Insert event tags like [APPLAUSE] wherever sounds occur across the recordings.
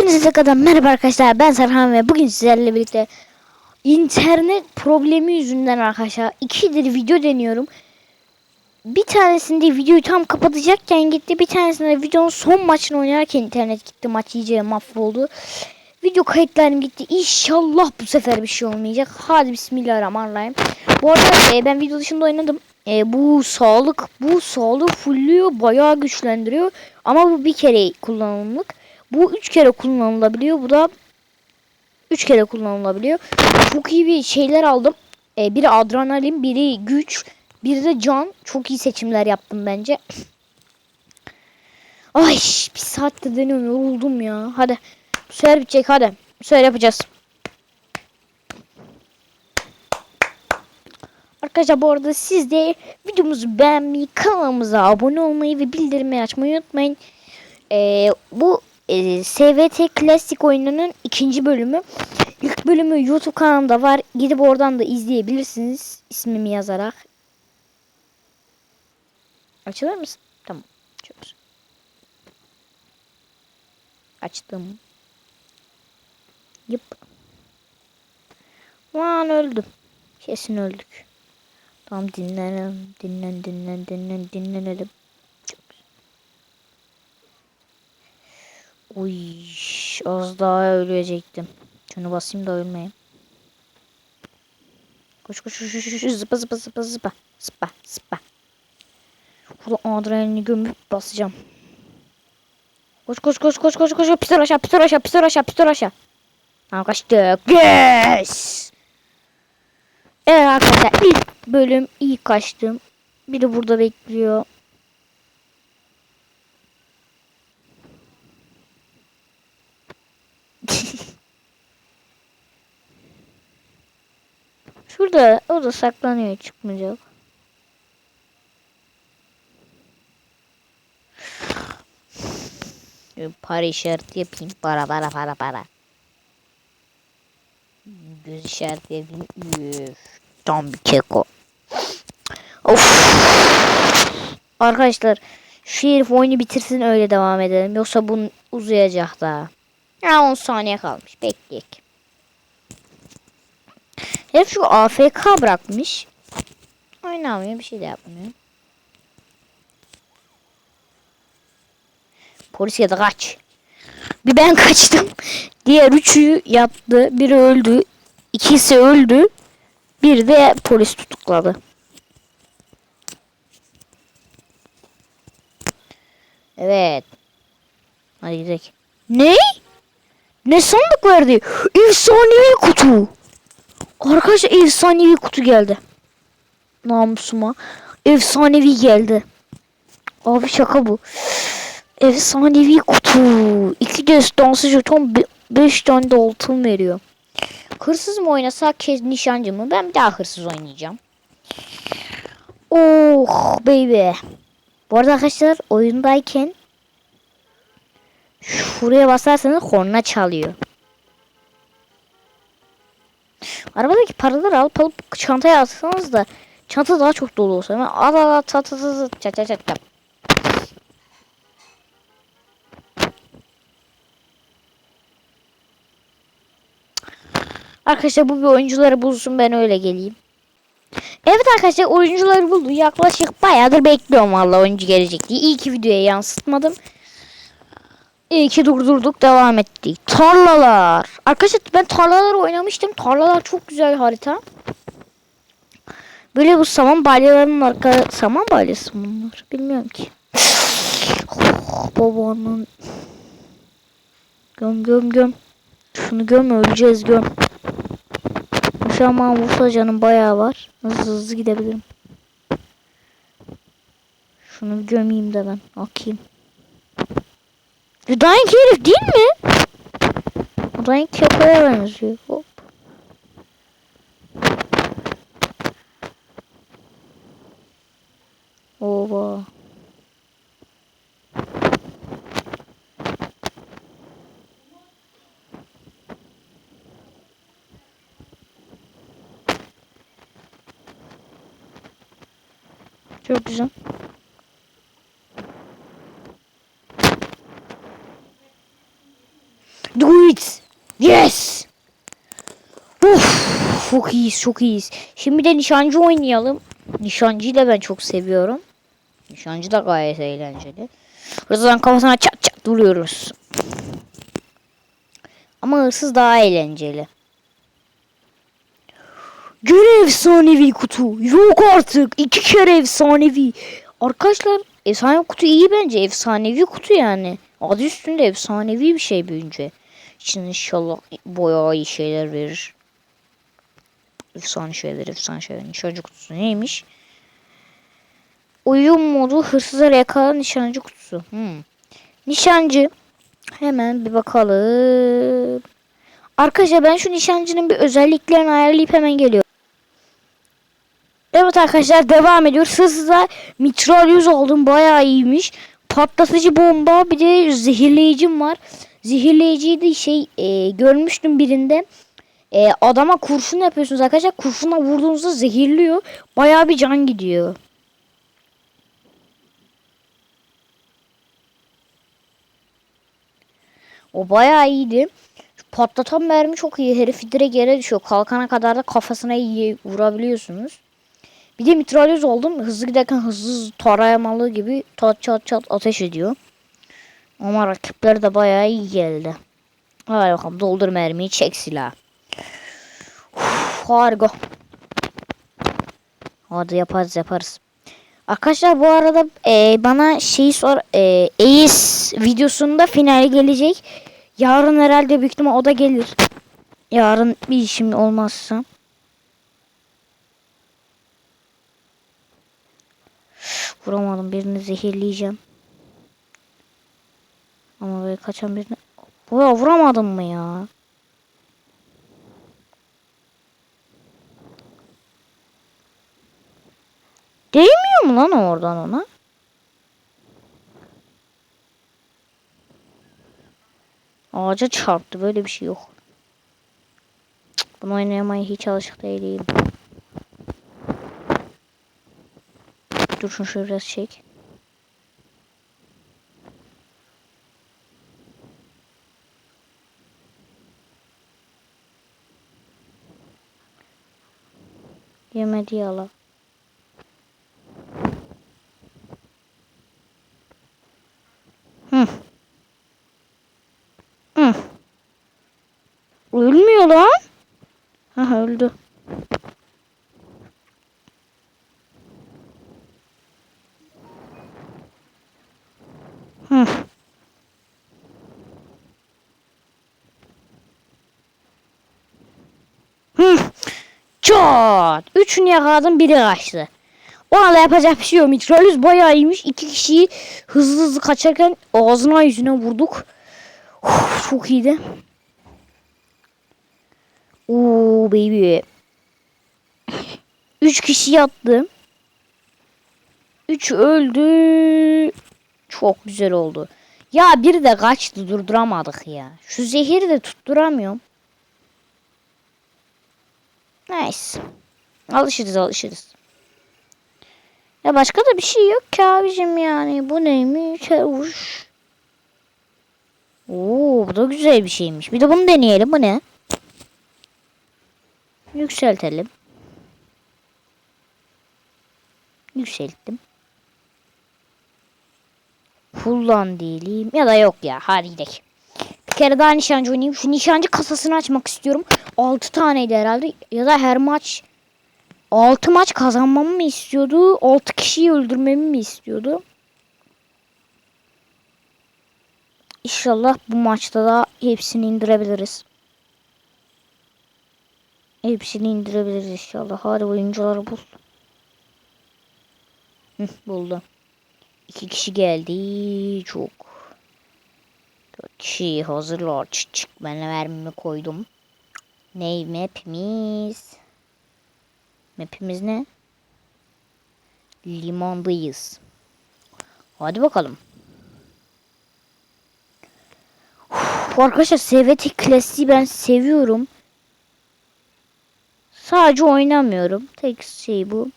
Hepinize tekrardan merhaba arkadaşlar ben Serhan ve bugün sizlerle birlikte internet problemi yüzünden arkadaşlar ikidir video deniyorum. Bir tanesinde videoyu tam kapatacakken gitti bir tanesinde videonun son maçını oynarken internet gitti maç iyice mahvoldu. Video kayıtlarım gitti İnşallah bu sefer bir şey olmayacak hadi bismillahirrahmanirrahim. Bu arada e, ben video dışında oynadım. E, bu sağlık bu sağlık fulluyor bayağı güçlendiriyor ama bu bir kere kullanımlık. Bu üç kere kullanılabiliyor. Bu da üç kere kullanılabiliyor. Çok iyi bir şeyler aldım. Ee, biri adrenalin, biri güç, biri de can. Çok iyi seçimler yaptım bence. Ay bir saatte deniyorum yoruldum ya. Hadi. Bu sefer bitecek hadi. Bu sefer yapacağız. Arkadaşlar bu arada siz de videomuzu beğenmeyi, kanalımıza abone olmayı ve bildirimleri açmayı unutmayın. Ee, bu e, SVT Klasik oyununun ikinci bölümü. İlk bölümü YouTube kanalımda var. Gidip oradan da izleyebilirsiniz. ismimi yazarak. Açılır mısın? Tamam. Açıyoruz. Açtım. Yıp. Lan öldüm. Kesin öldük. Tamam dinlenelim. Dinlen dinlen dinlen dinlenelim. Uy, az daha ölecektim. Şunu basayım da ölmeyeyim. Koş koş koş koş koş zıpa zıpa zıpa zıpa zıpa zıpa. Burada adrenalini gömüp basacağım. Koş koş koş koş koş koş pistol aşağı pistol aşağı pistol aşağı pistol aşağı. Tamam kaçtık. Yes. Evet arkadaşlar ilk bölüm iyi kaçtım. Biri burada bekliyor. Şurada o da saklanıyor çıkmayacak. Para işareti yapayım. Para para para para. Göz işareti yapayım. Üf, tam bir keko. Of. Arkadaşlar şu herif oyunu bitirsin öyle devam edelim. Yoksa bunun uzayacak daha. Ya 10 saniye kalmış. Bekleyek. Herif şu AFK bırakmış. Oynamıyor bir şey de yapmıyor. Polis ya da kaç. Bir ben [LAUGHS] kaçtım. Diğer üçü yattı. Biri öldü. İkisi öldü. Bir de polis tutukladı. Evet. Hadi gidelim. Ne? Ne sandık verdi? Efsanevi kutu. Arkadaşlar efsanevi kutu geldi. Namusuma. Efsanevi geldi. Abi şaka bu. Efsanevi kutu. İki destansı jeton 5 tane de altın veriyor. Hırsız mı oynasak kez nişancı mı? Ben daha hırsız oynayacağım. Oh baby. Bu arada arkadaşlar oyundayken şuraya basarsanız korna çalıyor. Arabadaki paraları alıp alıp çantaya atsanız da çanta daha çok dolu olsa. Al al al tat tat tat çat çat çat çat. Arkadaşlar bu bir oyuncuları bulsun ben öyle geleyim. Evet arkadaşlar oyuncuları buldu. Yaklaşık bayağıdır bekliyorum valla oyuncu gelecek diye. İyi ki videoya yansıtmadım. İyi ki durdurduk devam ettik. Tarlalar. Arkadaşlar ben tarlaları oynamıştım. Tarlalar çok güzel harita. Böyle bu saman balyalarının arka... Saman balyası bunlar? Bilmiyorum ki. Oh, babanın. Göm göm göm. Şunu göm öleceğiz göm. Şu an canım bayağı var. Hızlı hızlı gidebilirim. Şunu gömeyim de ben. Bakayım. Dying herif değil mi? Dying Keko'ya benziyor. Hop. Oba. Çok güzel. Yes. Uf, çok iyiyiz çok iyiyiz. Şimdi de nişancı oynayalım. Nişancıyı da ben çok seviyorum. Nişancı da gayet eğlenceli. Hırsızın kafasına çat çat vuruyoruz. Ama hırsız daha eğlenceli. Gene efsanevi kutu. Yok artık. iki kere efsanevi. Arkadaşlar efsanevi kutu iyi bence. Efsanevi kutu yani. Adı üstünde efsanevi bir şey büyünce. İçinde inşallah bayağı iyi şeyler verir. Efsane şeyler, efsane şeyler. Nişancı kutusu neymiş? Uyum modu hırsızları yakalayan nişancı kutusu. Hmm. Nişancı. Hemen bir bakalım. Arkadaşlar ben şu nişancının bir özelliklerini ayarlayıp hemen geliyorum. Evet arkadaşlar devam ediyoruz. Hızla mitralyöz aldım bayağı iyiymiş. Patlatıcı bomba bir de zehirleyicim var. Zehirleyiciyi de şey e, görmüştüm birinde. E, adama kurşun yapıyorsunuz arkadaşlar. Kurşuna vurduğunuzda zehirliyor. Bayağı bir can gidiyor. O bayağı iyiydi. Patlatan mermi çok iyi. Herif direkt yere düşüyor. Kalkana kadar da kafasına iyi vurabiliyorsunuz. Bir de mitralyöz oldum. Hızlı giderken hızlı hızlı tarayamalı gibi çat çat çat ateş ediyor. Ama rakipler de bayağı iyi geldi. Hadi bakalım doldur mermiyi çek silah. Harika. Hadi yaparız yaparız. Arkadaşlar bu arada e, bana şeyi sor e, Ace videosunda final gelecek. Yarın herhalde büyük ihtimal o da gelir. Yarın bir işim olmazsa. Vuramadım birini zehirleyeceğim. Ama böyle kaçan birini... Bu ya vuramadım mı ya? Değmiyor mu lan oradan ona? Ağaca çarptı. Böyle bir şey yok. Cık, Bunu oynamaya hiç alışık değilim. Dur şunu şöyle biraz çek. Yemedi yala. Hı. Hı. Ölmüyor lan. Ha öldü. Hı. Hı. Çat. Üçünü yakaladım biri kaçtı. Ona da yapacak bir şey yok. Mitralüz bayağı iyiymiş. İki kişiyi hızlı hızlı kaçarken ağzına yüzüne vurduk. Uf, çok iyiydi. Oo baby. Üç kişi yattı. Üç öldü. Çok güzel oldu. Ya biri de kaçtı durduramadık ya. Şu zehiri de tutturamıyorum. Nice. Alışırız alışırız. Ya başka da bir şey yok ki abicim yani. Bu neymiş? Uş. Oo bu da güzel bir şeymiş. Bir de bunu deneyelim. Bu ne? Yükseltelim. Yükselttim. Kullan diyelim. Ya da yok ya. Hadi gidelim. Bir kere daha nişancı oynayayım. Şu nişancı kasasını açmak istiyorum. 6 taneydi herhalde. Ya da her maç 6 maç kazanmamı mı istiyordu? 6 kişiyi öldürmemi mi istiyordu? İnşallah bu maçta da hepsini indirebiliriz. Hepsini indirebiliriz inşallah. Hadi oyuncuları bul. Hı, buldu. İki kişi geldi. Çok. Dört kişi hazırlar. Çık. Ben mermimi koydum. Ney map'imiz? Map'imiz ne? Limandayız. Hadi bakalım. Uf, arkadaşlar SVT klasiği ben seviyorum. Sadece oynamıyorum. Tek şey bu.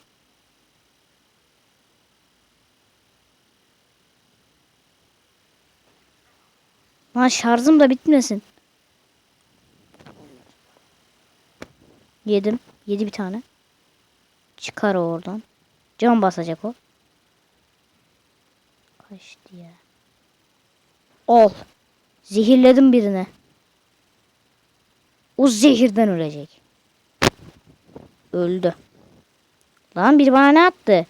Lan şarjım da bitmesin. Yedim. Yedi bir tane. Çıkar o oradan. Can basacak o. Kaçtı ya. Ol. Zehirledim birine. O zehirden ölecek. Öldü. Lan biri bana ne attı?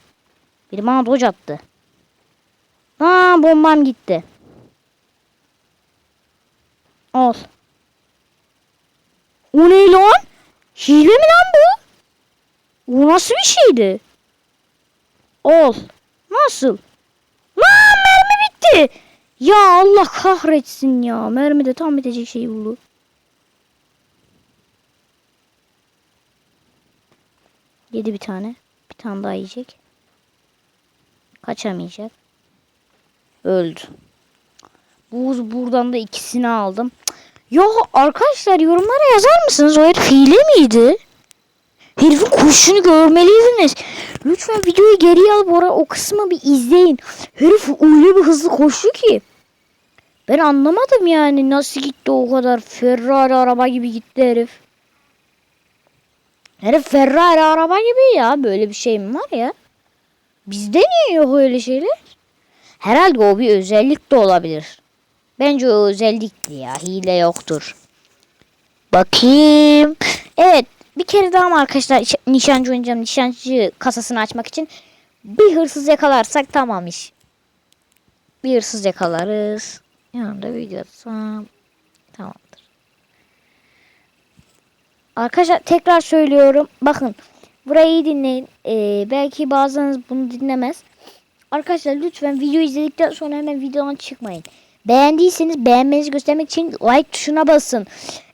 Biri bana doç attı. Aa bombam gitti. Al. O ne lan? Hile mi lan bu? O nasıl bir şeydi? Ol. Nasıl? Lan mermi bitti. Ya Allah kahretsin ya. Mermi de tam bitecek şey buldu. Yedi bir tane. Bir tane daha yiyecek. Kaçamayacak. Öldü. Buz buradan da ikisini aldım. Ya arkadaşlar yorumlara yazar mısınız? O herif hile miydi? Herifin koşuşunu görmeliydiniz. Lütfen videoyu geriye alıp ora, o kısmı bir izleyin. Herif öyle bir hızlı koştu ki. Ben anlamadım yani nasıl gitti o kadar. Ferrari araba gibi gitti herif. Herif Ferrari araba gibi ya. Böyle bir şey mi var ya? Bizde niye yok öyle şeyler? Herhalde o bir özellik de olabilir. Bence o özellikti ya. Hile yoktur. Bakayım. Evet. Bir kere daha mı arkadaşlar iş- nişancı oynayacağım. Nişancı kasasını açmak için bir hırsız yakalarsak tamam iş. Bir hırsız yakalarız. Yanında video atsam tamamdır. Arkadaşlar tekrar söylüyorum. Bakın burayı iyi dinleyin. Ee, belki bazılarınız bunu dinlemez. Arkadaşlar lütfen video izledikten sonra hemen videodan çıkmayın. Beğendiyseniz beğenmenizi göstermek için like tuşuna basın.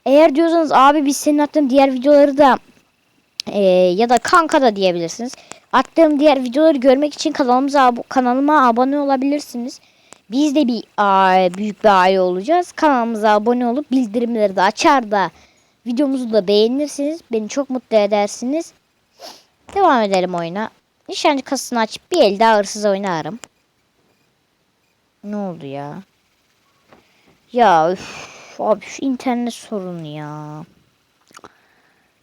Eğer diyorsanız abi biz senin attığın diğer videoları da e, ya da kanka da diyebilirsiniz. Attığım diğer videoları görmek için kanalımıza abo- kanalıma abone olabilirsiniz. Biz de bir a, büyük bir aile olacağız. Kanalımıza abone olup bildirimleri de açar da videomuzu da beğenirsiniz. Beni çok mutlu edersiniz. Devam edelim oyuna. Nişancı kasasını açıp bir el daha hırsız oynarım. Ne oldu ya? Ya üf, abi şu internet sorunu ya.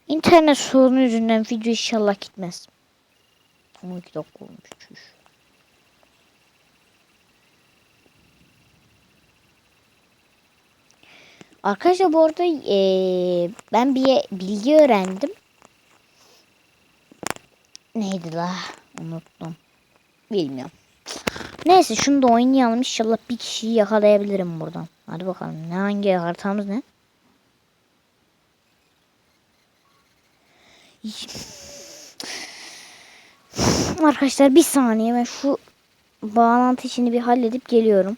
İnternet sorunu yüzünden video inşallah gitmez. 12 dakika olmuş. Arkadaşlar bu arada eee, ben bir bilgi öğrendim. Neydi la? Unuttum. Bilmiyorum. Neyse şunu da oynayalım. İnşallah bir kişiyi yakalayabilirim buradan. Hadi bakalım. Ne hangi haritamız ne? [LAUGHS] Arkadaşlar bir saniye ben şu bağlantı işini bir halledip geliyorum.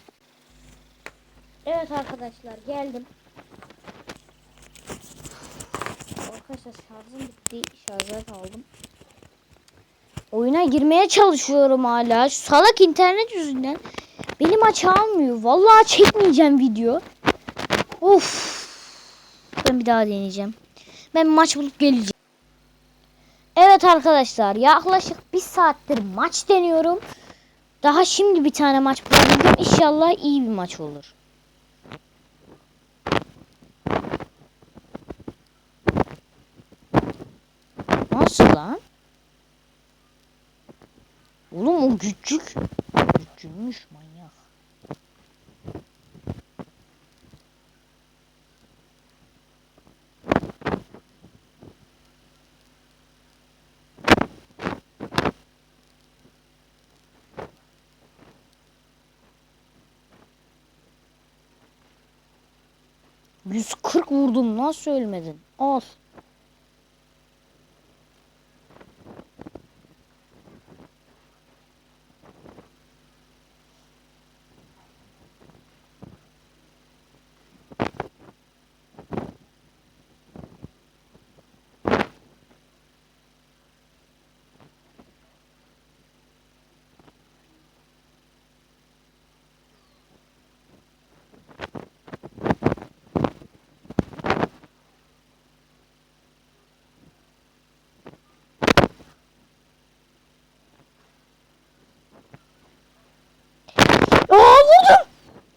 Evet arkadaşlar geldim. Arkadaşlar şarjım bitti. Şarjı aldım. Oyuna girmeye çalışıyorum hala. Şu salak internet yüzünden. Benim aç almıyor. Vallahi çekmeyeceğim video. Of. Ben bir daha deneyeceğim. Ben maç bulup geleceğim. Evet arkadaşlar yaklaşık bir saattir maç deniyorum. Daha şimdi bir tane maç bulabildim. İnşallah iyi bir maç olur. Nasıl lan? Oğlum o küçük. Küçülmüş manyak. Yüz kırk vurdum nasıl ölmedin? Al. Aa vurdum.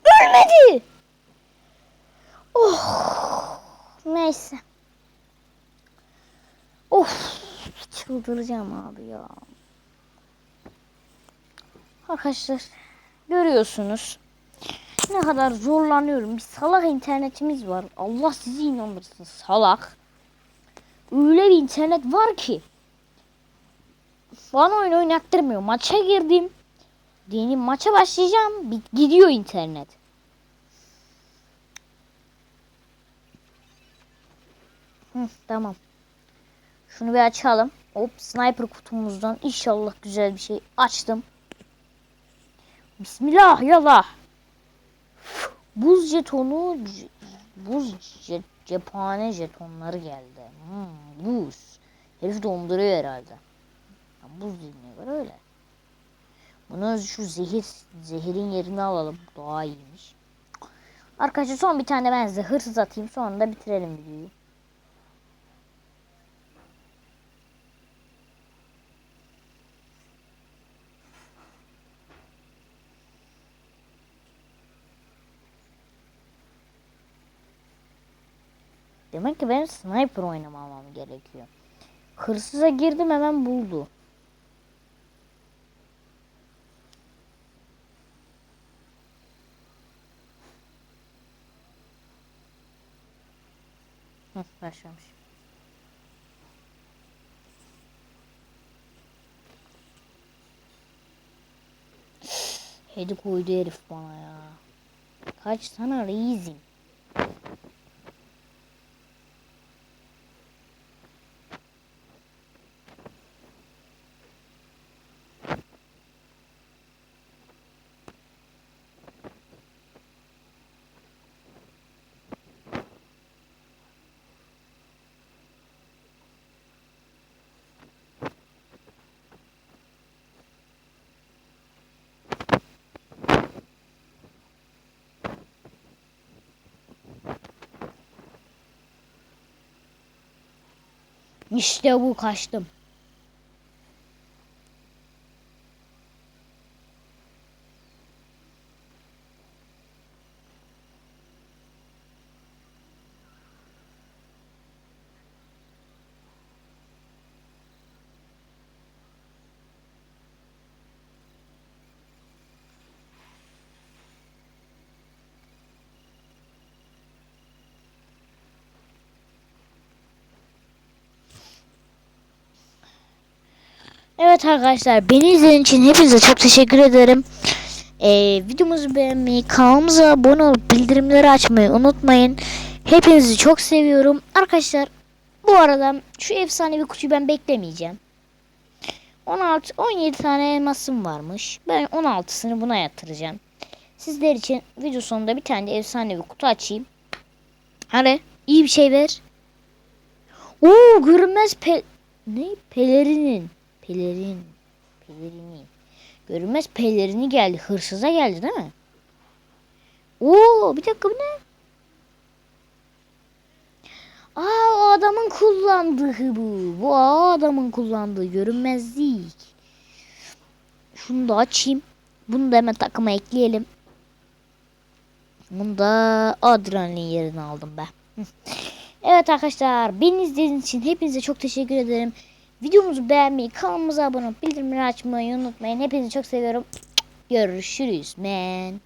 Ölmedi. Oh. Neyse. Çıldıracağım abi ya. Arkadaşlar görüyorsunuz. Ne kadar zorlanıyorum. Bir salak internetimiz var. Allah sizi inandırsın salak. Öyle bir internet var ki. Bana oyun oynattırmıyor. Maça girdim. Diyelim maça başlayacağım. Bir gidiyor internet. Hı, tamam. Şunu bir açalım. Hop sniper kutumuzdan inşallah güzel bir şey açtım. Bismillah yallah. Buz jetonu buz ce- cephane jetonları geldi. Hmm, buz. Herif donduruyor herhalde. Ya, buz dediğine göre öyle. Bunu şu zehir zehirin yerine alalım. Daha iyiymiş. Arkadaşlar son bir tane ben size hırsız atayım. Sonra da bitirelim videoyu. Demek ki benim sniper oynamamam gerekiyor. Hırsıza girdim hemen buldu. Hı, başlamış. Hedi koydu herif bana ya. Kaç sana reizim. İşte bu kaçtım. Evet arkadaşlar beni izlediğiniz için hepinize çok teşekkür ederim. Ee, videomuzu beğenmeyi, kanalımıza abone olup bildirimleri açmayı unutmayın. Hepinizi çok seviyorum. Arkadaşlar bu arada şu efsanevi kutuyu ben beklemeyeceğim. 16 17 tane elmasım varmış. Ben 16'sını buna yatıracağım. Sizler için video sonunda bir tane de efsanevi kutu açayım. Hadi iyi bir şey ver. Oo görünmez pe ne pelerinin pelerin pelerini görünmez pelerini geldi hırsıza geldi değil mi? Oo bir dakika bu ne? Aa o adamın kullandığı bu. Bu o adamın kullandığı görünmezlik. Şunu da açayım. Bunu da hemen takıma ekleyelim. Bunu da adrenalin yerine aldım ben. [LAUGHS] Evet arkadaşlar beni izlediğiniz için hepinize çok teşekkür ederim. Videomuzu beğenmeyi, kanalımıza abone olup bildirimleri açmayı unutmayın. Hepinizi çok seviyorum. Görüşürüz men.